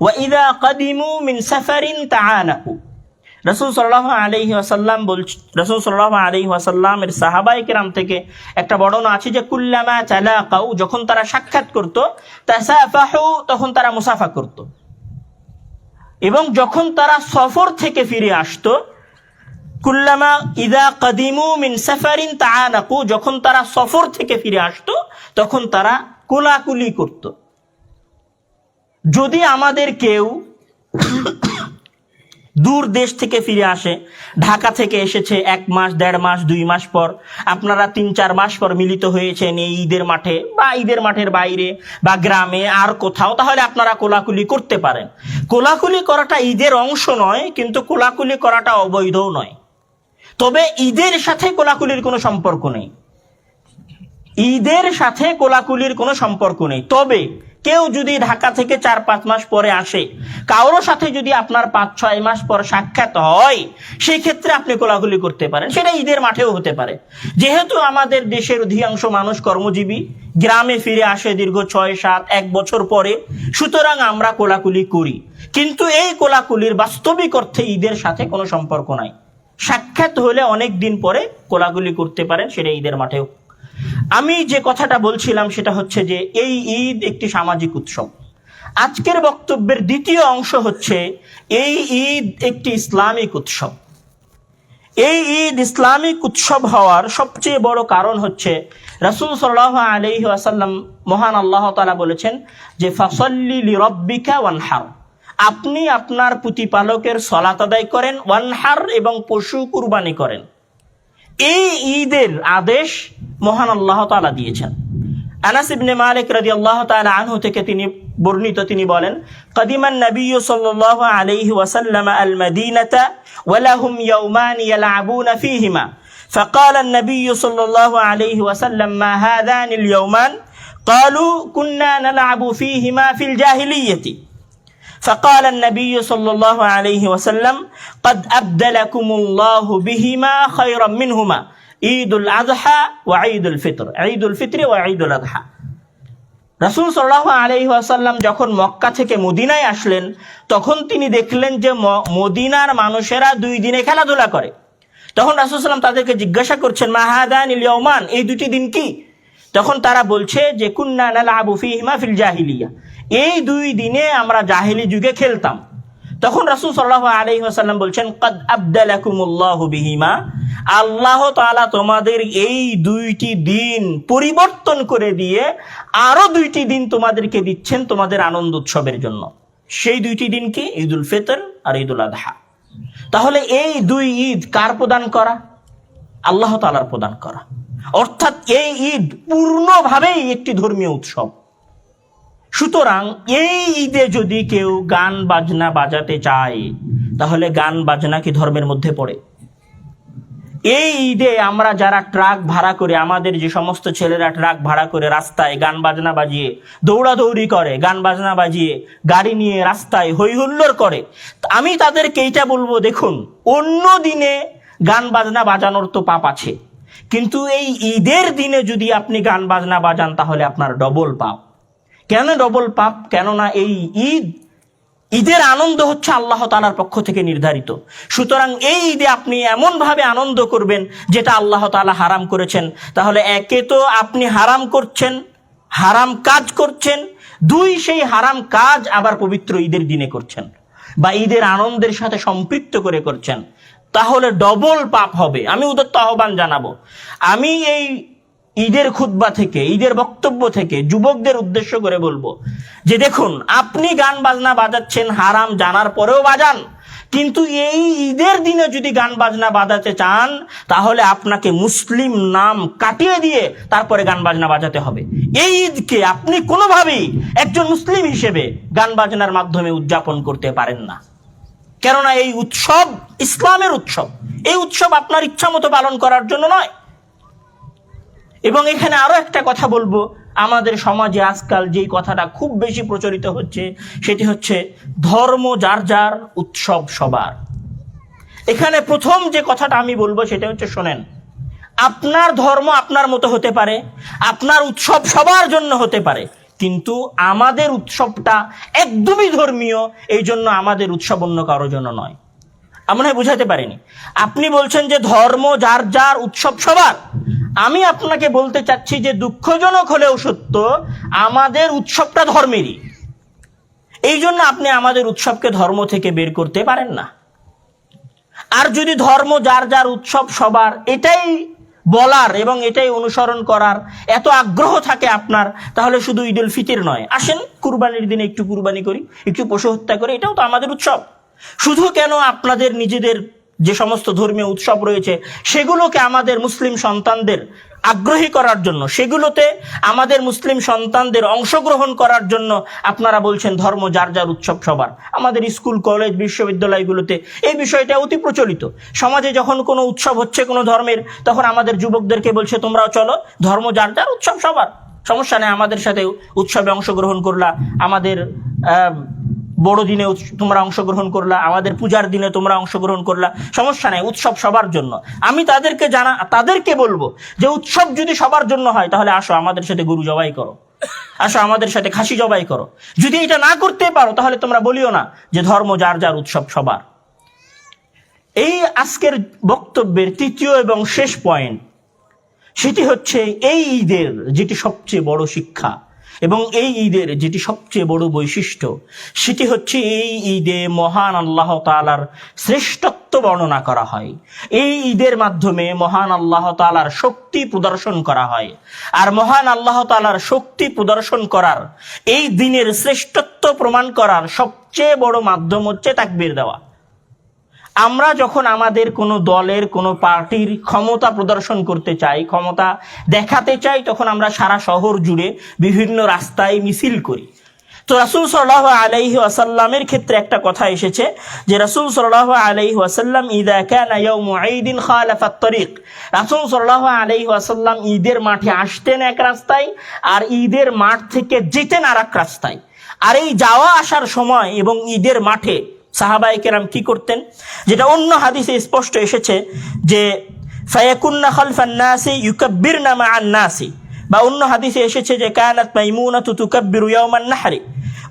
ওয়াইদা কাদিমু মিন সাফারিন তাআনাকু রসুল সাল্লাহ আলহি আসাল্লাম বল রসুল সাল্লাহ আলহি আসাল্লামের সাহাবাই কেরাম থেকে একটা বর্ণনা আছে যে, কুল্লামা চালা কাউ যখন তারা সাক্ষাৎ করতো, তাসাফাহু তখন তারা মুসাফা করত। এবং যখন তারা সফর থেকে ফিরে আসতো, কুল্লামা ইদা কদিমু মিন সাফারিন তাআনাকু যখন তারা সফর থেকে ফিরে আসতো, তখন তারা কোলাকুলি করত। যদি আমাদের কেউ দূর দেশ থেকে ফিরে আসে, ঢাকা থেকে এসেছে এক মাস, দেড় মাস, দুই মাস পর, আপনারা তিন, চার মাস পর মিলিত হয়েছেন এই ঈদের মাঠে বা ঈদের মাঠের বাইরে বা গ্রামে আর কোথাও, তাহলে আপনারা কোলাকুলি করতে পারেন। কোলাকুলি করাটা ঈদের অংশ নয়, কিন্তু কোলাকুলি করাটা অবৈধও নয়। তবে ঈদের সাথে কোলাকুলির কোনো সম্পর্ক নেই। ঈদের সাথে কোলাকুলির কোনো সম্পর্ক নেই। তবে কেউ যদি ঢাকা থেকে চার পাঁচ মাস পরে আসে, কারোর সাথে যদি আপনার পাঁচ ছয় মাস পর সাক্ষাৎ হয় সেই ক্ষেত্রে আপনি কোলাগুলি করতে পারেন। সেটা ঈদের মাঠেও হতে পারে। যেহেতু আমাদের দেশের অধিকাংশ মানুষ কর্মজীবী, গ্রামে ফিরে আসে দীর্ঘ ছয়, সাত, এক বছর পরে, সুতরাং আমরা কোলাকুলি করি। কিন্তু এই কোলাকুলির বাস্তবিক অর্থে ঈদের সাথে কোনো সম্পর্ক নাই। সাক্ষাৎ হলে অনেক দিন পরে কোলাগুলি করতে পারেন, সেটা ঈদের মাঠেও। আমি যে কথাটা বলছিলাম সেটা হচ্ছে যে এই ঈদ একটি সামাজিক উৎসব। আজকের বক্তব্যের দ্বিতীয় অংশ হচ্ছে এই ঈদ একটি ইসলামিক উৎসব। এই ঈদ ইসলামিক উৎসব হওয়ার সবচেয়ে বড় কারণ হচ্ছে রাসুল সাল্লাহ আলহি আসাল্লাম মহান আল্লাহ তালা বলেছেন যে, ফাসল্লি লিরব্বিকা ওয়ানহার। আপনি আপনার প্রতিপালকের সলাত আদায় করেন, ওয়ানহার এবং পশু কুরবানি করেন। এই ঈদের আদেশ মহান আল্লাহ তালা দিয়েছেন আনাস ইবনে মালিক রাদিয়াল্লাহু তাআলা আনহু থেকে তিনি বর্ণিত তিনি বলেন কদিমান নবী সাল্লাল্লাহু আলাইহি ওয়াসাল্লাম আল মদিনাতা ওয়া লাহুম ইয়াওমান ইয়ালআবুনা ফীহিমা فقال النبي صلى الله عليه وسلم ما هذان اليومان قالوا كنا نلعب فيهما في الجاهليه فقال النبي صلى الله عليه وسلم قد أبدلكم الله بهما خيرا منهما عيد الأضحى وعيد الفطر عيد الفطر وعيد الأضحى রাসুল সাল্লাহ আলহি আসাল্লাম যখন মক্কা থেকে মদিনায় আসলেন তখন তিনি দেখলেন যে ম- মদিনার মানুষেরা দুই দিনে খেলাধুলা করে তখন রাসুল সাল্লাম তাদেরকে জিজ্ঞাসা করছেন মাহাদান ইলিয়মান এই দুটি দিন কি তখন তারা বলছে যে কুন্না নালা আবু ফিহিমা ফিল জাহিলিয়া এই দুই দিনে আমরা জাহিলি যুগে খেলতাম। তখন রাসূল সাল্লাল্লাহু আলাইহি ওয়াসাল্লাম বলছেন, কদ আবদালাকুমুল্লাহু বিহিমা। আল্লাহ তাআলা তোমাদের এই দুইটি দিন পরিবর্তন করে দিয়ে আরও দুইটি দিন তোমাদেরকে দিচ্ছেন তোমাদের আনন্দ উৎসবের জন্য। সেই দুইটি দিন কি? ঈদুল ফিতর আর ঈদুল আদহা তাহলে এই দুই ঈদ কার প্রদান করা? আল্লাহ তাআলার প্রদান করা। অর্থাৎ এই ঈদ পূর্ণভাবেই একটি ধর্মীয় উৎসব। সুতরাং এই ঈদে যদি কেউ গান বাজনা বাজাতে চায়, তাহলে গান বাজনা কি ধর্মের মধ্যে পড়ে? এই ঈদে আমরা যারা ট্রাক ভাড়া করে, আমাদের যে সমস্ত ছেলেরা ট্রাক ভাড়া করে রাস্তায় গান বাজনা বাজিয়ে, দৌড়াদৌড়ি করে, গান বাজনা বাজিয়ে, গাড়ি নিয়ে রাস্তায় হই হুল্লোড় করে, আমি তাদেরকে এইটা বলব, দেখুন, অন্য দিনে গান বাজনা বাজানোর তো পাপ আছে, কিন্তু এই ঈদের দিনে যদি আপনি গান বাজনা বাজান, তাহলে আপনার ডবল পাপ। কেন ডবল পাপ? কেননা এই ঈদ, ঈদের আনন্দ হচ্ছে আল্লাহ তালার পক্ষ থেকে নির্ধারিত। সুতরাং এই ঈদে আপনি এমনভাবে আনন্দ করবেন যেটা আল্লাহ তালা হারাম করেছেন। তাহলে একে তো আপনি হারাম করছেন, হারাম কাজ করছেন, দুই সেই হারাম কাজ আবার পবিত্র ঈদের দিনে করছেন বা ঈদের আনন্দের সাথে সম্পৃক্ত করে করছেন। তাহলে ডবল পাপ হবে। আমি উদত্ত আহ্বান জানাব। আমি এই ঈদের খুতবা থেকে, ঈদের বক্তব্য থেকে যুবকদের উদ্দেশ্য করে বলব যে দেখুন, আপনি গান বাজনা বাজাচ্ছেন হারাম, জানার পরেও বাজান। কিন্তু এই ঈদের দিনে যদি গান বাজনা বাজাতে চান, তাহলে আপনাকে মুসলিম নাম কাটিয়ে দিয়ে তারপরে গান বাজনা বাজাতে হবে। এই ঈদকে আপনি কোনোভাবেই একজন মুসলিম হিসেবে গান বাজনার মাধ্যমে উদযাপন করতে পারেন না। কেননা এই উৎসব ইসলামের উৎসব। এই উৎসব আপনার ইচ্ছা মতো পালন করার জন্য নয়। এবং এখানে আরও একটা কথা বলব। আমাদের সমাজে আজকাল যেই কথাটা খুব বেশি প্রচলিত হচ্ছে, সেটি হচ্ছে ধর্ম যার যার উৎসব সবার। এখানে প্রথম যে কথাটা আমি বলব সেটা হচ্ছে শোনেন, আপনার ধর্ম আপনার মতো হতে পারে, আপনার উৎসব সবার জন্য হতে পারে, কিন্তু আমাদের উৎসবটা একদমই ধর্মীয়, এই জন্য আমাদের উৎসব অন্য কারোর জন্য নয়। আমরা বুঝাতে পারিনি। আপনি বলছেন যে ধর্ম যার যার উৎসব সবার আমি আপনাকে বলতে চাচ্ছি যে দুঃখজনক হলেও সত্য, আমাদের উৎসবটা ধর্মেরই। এই জন্য আপনি আমাদের উৎসবকে ধর্ম থেকে বের করতে পারেন না। আর যদি ধর্ম যার যার উৎসব সবার, এটাই বলার এবং এটাই অনুসরণ করার এত আগ্রহ থাকে আপনার, তাহলে শুধু ঈদ উল ফিতির নয়। আসেন, কুরবানির দিনে একটু কুরবানি করি, একটু পশু হত্যা করি, এটাও তো আমাদের উৎসব। শুধু কেন আপনাদের নিজেদের যে সমস্ত ধর্মীয় উৎসব রয়েছে, সেগুলোকে আমাদের মুসলিম সন্তানদের আগ্রহী করার জন্য, সেগুলোতে আমাদের মুসলিম সন্তানদের অংশগ্রহণ করার জন্য আপনারা বলছেন ধর্ম যার যার উৎসব সবার। আমাদের স্কুল, কলেজ, বিশ্ববিদ্যালয়গুলোতে এই বিষয়টা অতি প্রচলিত। সমাজে যখন কোনো উৎসব হচ্ছে কোনো ধর্মের, তখন আমাদের যুবকদেরকে বলছে, তোমরাও চলো, ধর্ম যার যার উৎসব সবার। সমস্যা নেই, আমাদের সাথে উৎসবে অংশগ্রহণ করলা, আমাদের বড়দিনে তোমরা অংশগ্রহণ করলা, আমাদের পূজার দিনে তোমরা অংশগ্রহণ করলা, সমস্যা নেই, উৎসব সবার জন্য। আমি তাদেরকে জানা, তাদেরকে বলব যে উৎসব যদি সবার জন্য হয়, তাহলে আসো আমাদের সাথে গরু জবাই করো। আসো আমাদের সাথে খাসি জবাই করো। যদি এটা না করতে পারো, তাহলে তোমরা বলিও না যে ধর্ম যার যার উৎসব সবার। এই আজকের বক্তব্যের তৃতীয় এবং শেষ পয়েন্ট সেটি হচ্ছে এই ঈদের, যেটি সবচেয়ে বড় শিক্ষা। এবং এই ঈদের যেটি সবচেয়ে বড় বৈশিষ্ট্য, সেটি হচ্ছে এই ঈদে মহান আল্লাহ তালার শ্রেষ্ঠত্ব বর্ণনা করা হয়। এই ঈদের মাধ্যমে মহান আল্লাহ তালার শক্তি প্রদর্শন করা হয়। আর মহান আল্লাহ তালার শক্তি প্রদর্শন করার এই দিনের শ্রেষ্ঠত্ব প্রমাণ করার সবচেয়ে বড় মাধ্যম হচ্ছে তাকবীর দেওয়া। আমরা যখন আমাদের কোনো দলের, কোনো পার্টির ক্ষমতা প্রদর্শন করতে চাই, ক্ষমতা দেখাতে চাই, তখন আমরা সারা শহর জুড়ে বিভিন্ন রাস্তায় মিছিল করি। তো রাসুল সাল্লাহ আলাইহি আসাল্লামের ক্ষেত্রে একটা কথা এসেছে যে রাসুল সাল্লাহ আলাইহি আসাল্লাম ঈদা ঈদিন খালাফাত রাসুল সাল্লাহ আলাইহি আসাল্লাম ঈদের মাঠে আসতেন এক রাস্তায় আর ঈদের মাঠ থেকে যেতেন আর এক রাস্তায়। আর এই যাওয়া আসার সময় এবং ঈদের মাঠে সাহাবাই কেরাম কি করতেন? যেটা অন্য হাদিসে স্পষ্ট এসেছে যে, ফায়াকুন্না খালফান নাসি মাআন নাসি। বা অন্য হাদিসে এসেছে যে, কানাত মাইমুনাতু তুকাব্বিরু ইয়াওমান নাহরি।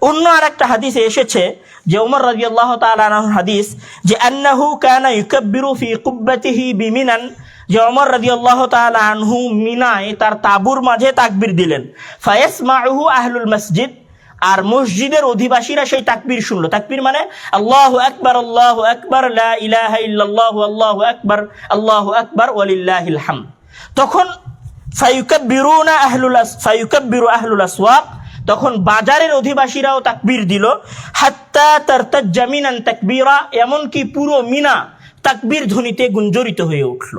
অন্য আরেকটা হাদিসে এসেছে যে ওমর রাদিয়াল্লাহু তাআলা হাদিস যে, আন্নাহু কানা ইউকাব্বিরু ফি কুব্বাতিহি বিমিনান। যে ওমর রাদিয়াল্লাহু তাআলা আনহু মিনায় তার তাবুর মাঝে তাকবির দিলেন। ফায়েস মাহু আহলুল মসজিদ। আর মসজিদের অধিবাসীরা সেই তাকবীর শুনলো। তাকবীর মানে আল্লাহ আকবার আল্লাহ আকবার আল্লাহু আকবার আল্লাহু আকবার, ওয়ালিল্লাহিল হামদ। তখন তখন বাজারের অধিবাসীরাও তাকবীর দিল তাকবীরা এমনকি পুরো মিনা তাকবীর ধ্বনিতে গুঞ্জরিত হয়ে উঠল।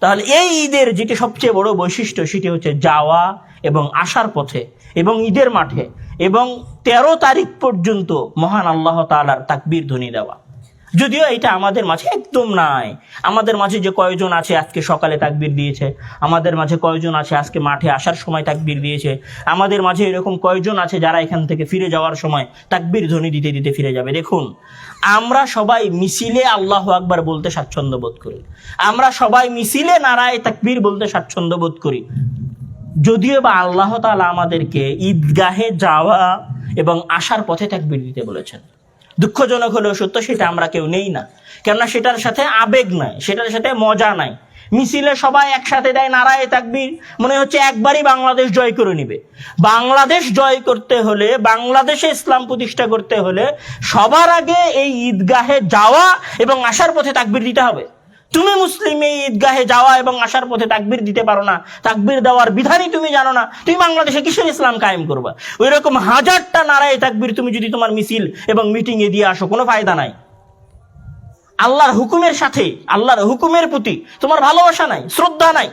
তাহলে এই ঈদের যেটি সবচেয়ে বড় বৈশিষ্ট্য, সেটি হচ্ছে যাওয়া এবং আসার পথে এবং ঈদের মাঠে এবং তেরো তারিখ পর্যন্ত মহান আল্লাহ তালার তাকবির ধ্বনি দেওয়া। যদিও এটা আমাদের মাঝে একদম নাই। আমাদের মাঝে যে কয়জন আছে আজকে সকালে তাকবির দিয়েছে, আমাদের মাঝে কয়জন আছে আজকে মাঠে আসার সময় তাকবির দিয়েছে, আমাদের মাঝে এরকম কয়জন আছে যারা এখান থেকে ফিরে যাওয়ার সময় তাকবির ধ্বনি দিতে দিতে ফিরে যাবে। দেখুন, আমরা সবাই মিছিলে আল্লাহ আকবার বলতে স্বাচ্ছন্দ্য বোধ করি। আমরা সবাই মিছিলে নারায় তাকবির বলতে স্বাচ্ছন্দ্য বোধ করি। যদিও বা আল্লাহ তাআলা আমাদেরকে ঈদগাহে যাওয়া এবং আসার পথে তাকবীর দিতে বলেছেন। দুঃখজনক হলেও সত্য, সেটা আমরা কেউ নেই না। কেননা সেটার সাথে আবেগ নাই, সেটার সাথে মজা নাই। মিছিলে সবাই একসাথে দেয় নারায় তাকবীর, মনে হচ্ছে একবারই বাংলাদেশ জয় করে নিবে। বাংলাদেশ জয় করতে হলে, বাংলাদেশে ইসলাম প্রতিষ্ঠা করতে হলে সবার আগে এই ঈদগাহে যাওয়া এবং আসার পথে তাকবীর দিতে হবে। তুমি মুসলিম এই ঈদগাহে যাওয়া এবং আসার পথে তাকবির দিতে পারো না। তাকবির দেওয়ার বিধানই তুমি জানো না। তুমি বাংলাদেশে কিসের ইসলাম কায়েম করবা? ওই রকম হাজারটা নারায় তাকবির তুমি যদি তোমার মিছিল এবং মিটিং এ দিয়ে আসো, কোনো ফায়দা নাই। আল্লাহর হুকুমের সাথে, আল্লাহর হুকুমের প্রতি তোমার ভালোবাসা নাই, শ্রদ্ধা নাই,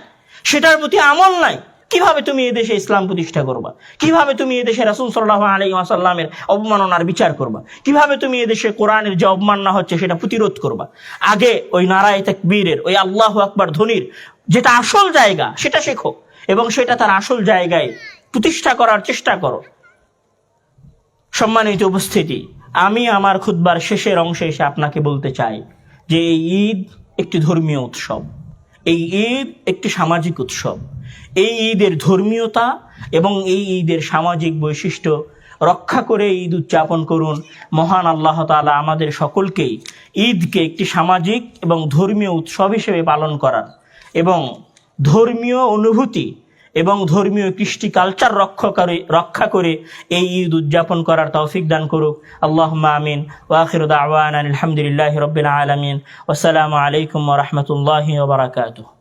সেটার প্রতি আমল নাই। কীভাবে তুমি এদেশে ইসলাম প্রতিষ্ঠা করবা? কীভাবে তুমি এদেশে রাসুল সাল্লাহ আলী আসাল্লামের অবমাননার বিচার করবা? কীভাবে তুমি এদেশে কোরআনের যে অবমাননা হচ্ছে সেটা প্রতিরোধ করবা? আগে ওই নারায় তাকবীরের, ওই আল্লাহ আকবার ধ্বনির যেটা আসল জায়গা সেটা শেখো এবং সেটা তার আসল জায়গায় প্রতিষ্ঠা করার চেষ্টা করো। সম্মানিত উপস্থিতি, আমি আমার খুদ্বার শেষের অংশে এসে আপনাকে বলতে চাই যে এই ঈদ একটি ধর্মীয় উৎসব। এই ঈদ একটি সামাজিক উৎসব। এই ঈদের ধর্মীয়তা এবং এই ঈদের সামাজিক বৈশিষ্ট্য রক্ষা করে ঈদ উদযাপন করুন। মহান আল্লাহ তাআলা আমাদের সকলকেই ঈদকে একটি সামাজিক এবং ধর্মীয় উৎসব হিসেবে পালন করার এবং ধর্মীয় অনুভূতি এবং ধর্মীয় কৃষ্টি কালচার রক্ষা করে রক্ষা করে এই ঈদ উদযাপন করার তৌফিক দান করুক। আল্লাহ আমিন। ওয়াখির দাওয়ান আলহামদুলিল্লাহ রবিল আলমিন। আসসালামু আলাইকুম রহমতুল্লাহ ওবরাকাতুহ